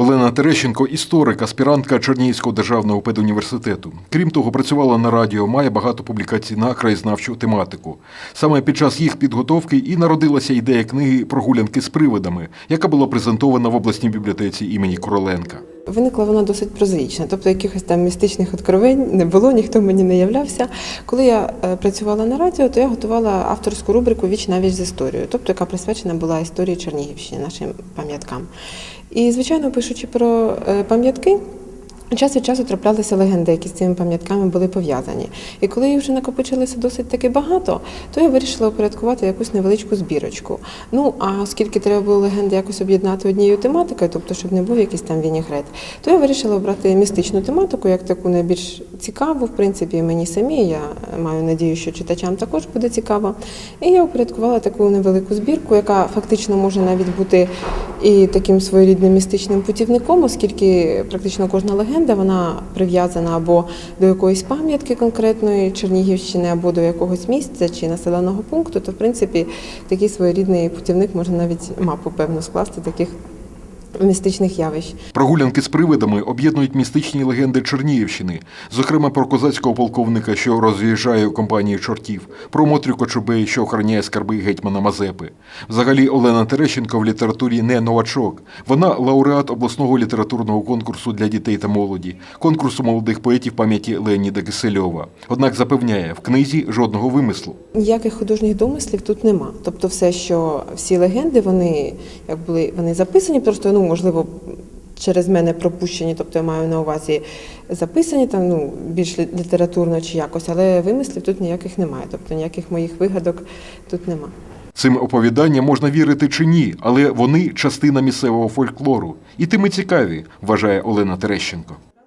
Олена Терещенко історик, аспірантка Чернігівського державного педуніверситету. Крім того, працювала на радіо, має багато публікацій на краєзнавчу тематику. Саме під час їх підготовки і народилася ідея книги Прогулянки з привидами, яка була презентована в обласній бібліотеці імені Короленка. Виникла вона досить прозаїчна, тобто якихось там містичних откровень не було, ніхто мені не являвся. Коли я е, працювала на радіо, то я готувала авторську рубрику Віч на віч з історією, тобто яка присвячена була історії Чернігівщини, нашим пам'яткам. І, звичайно, пишучи про е, пам'ятки. Час від часу траплялися легенди, які з цими пам'ятками були пов'язані. І коли їх вже накопичилося досить таки багато, то я вирішила упорядкувати якусь невеличку збірочку. Ну а оскільки треба було легенди якось об'єднати однією тематикою, тобто щоб не був якийсь там вінігрет, то я вирішила обрати містичну тематику як таку найбільш цікаву, в принципі, мені самі. Я маю надію, що читачам також буде цікаво. І я упорядкувала таку невелику збірку, яка фактично може навіть бути і таким своєрідним містичним путівником, оскільки практично кожна легенда вона прив'язана або до якоїсь пам'ятки конкретної Чернігівщини, або до якогось місця чи населеного пункту, то в принципі такий своєрідний путівник може навіть мапу певно скласти таких містичних явищ. Прогулянки з привидами об'єднують містичні легенди Чернігівщини, зокрема про козацького полковника, що роз'їжджає у компанії чортів, про Мотрю Кочубей, що охороняє скарби гетьмана Мазепи. Взагалі, Олена Терещенко в літературі не новачок. Вона лауреат обласного літературного конкурсу для дітей та молоді, конкурсу молодих поетів пам'яті Леоніда Кисельова. Однак запевняє, в книзі жодного вимислу. Ніяких художніх домислів тут нема. Тобто, все, що всі легенди, вони як були вони записані, просто ну можливо. Через мене пропущені, тобто я маю на увазі записані там ну більш літературно чи якось, але вимислів тут ніяких немає. Тобто ніяких моїх вигадок тут немає. Цим оповіданням можна вірити чи ні, але вони частина місцевого фольклору. І тими цікаві, вважає Олена Терещенко.